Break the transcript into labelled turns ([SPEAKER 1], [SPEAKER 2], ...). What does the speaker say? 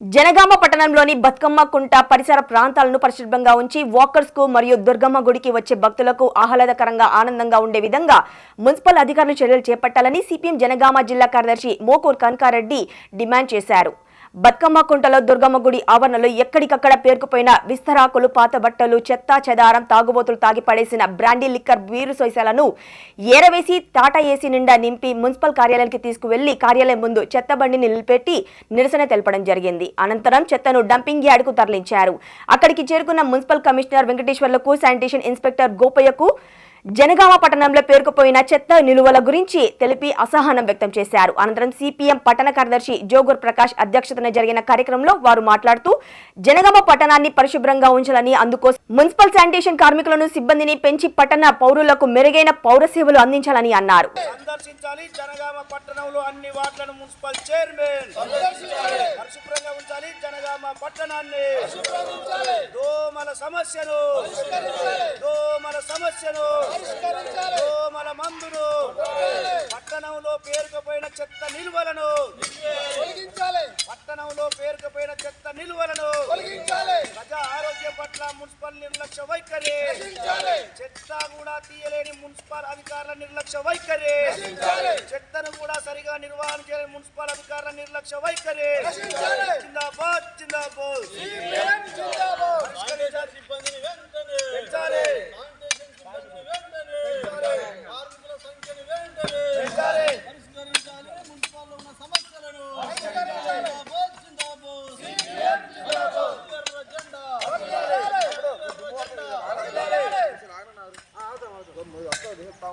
[SPEAKER 1] జనగామ పట్టణంలోని బతుకమ్మ కుంట పరిసర ప్రాంతాలను పరిశుభ్రంగా ఉంచి వాకర్స్కు మరియు దుర్గమ్మ గుడికి వచ్చే భక్తులకు ఆహ్లాదకరంగా ఆనందంగా ఉండే విధంగా మున్సిపల్ అధికారులు చర్యలు చేపట్టాలని సిపిఎం జనగామ జిల్లా కార్యదర్శి మోకూర్ కనకారెడ్డి డిమాండ్ చేశారు. బతుకమ్మ కుంటలో దుర్గమ్మ గుడి ఆవరణలో ఎక్కడికక్కడ పేరుకుపోయిన విస్తరాకులు పాత బట్టలు చెత్త చెదారం తాగుబోతులు తాగి పడేసిన బ్రాండీ లిక్కర్ బీరు సొయసాలను ఏరవేసి టాటా ఏసీ నిండా నింపి మున్సిపల్ కార్యాలయానికి తీసుకువెళ్ళి కార్యాలయం ముందు చెత్త బండిని నిలిపెట్టి నిరసన తెలపడం జరిగింది. అనంతరం చెత్తను డంపింగ్ యార్డ్కు తరలించారు. అక్కడికి చేరుకున్న మున్సిపల్ కమిషనర్ వెంకటేశ్వర్లకు శానిటేషన్ ఇన్స్పెక్టర్ గోపయ్యకు జనగామ పట్టణంలో పేరుకుపోయిన చెత్త నిలువల గురించి తెలిపి అసహనం వ్యక్తం చేశారు. అనంతరం సిపిఎం పట్టణ కార్యదర్శి జోగూర్ ప్రకాష్ అధ్యక్షతన జరిగిన కార్యక్రమంలో వారు మాట్లాడుతూ జనగామ పట్టణాన్ని పరిశుభ్రంగా ఉంచాలని అందుకోసం మున్సిపల్ శానిటేషన్ కార్మికులను సిబ్బందిని పెంచి పట్టణ పౌరులకు మెరుగైన పౌర సేవలు అందించాలని అన్నారు.
[SPEAKER 2] సందర్శించాలి. జనగామ పట్టణంలో అన్ని వార్డులను మున్సిపల్ చైర్మన్ పరిశుభ్రంగా ఉంచాలి. జనగామ పట్టణాన్ని దోమల సమస్యను దోమల సమస్యను పట్టణంలో పేరుకుపోయిన చెత్త నిల్వలను పట్టణంలో పేరుకుపోయిన చెత్త నిల్వలను ప్రజా ఆరోగ్యం పట్ల మున్సిపల్ నిర్లక్ష్య వైఖరి. చెత్త కూడా తీయలేని మున్సిపల్ అధికారుల నిర్లక్ష్య వైఖరి. చెత్తను కూడా సరిగా నిర్వహణ చేయలేని మున్సిపల్ అధికారుల నిర్లక్ష్య వైఖరి. జిందాబాద్ జిందాబాద్.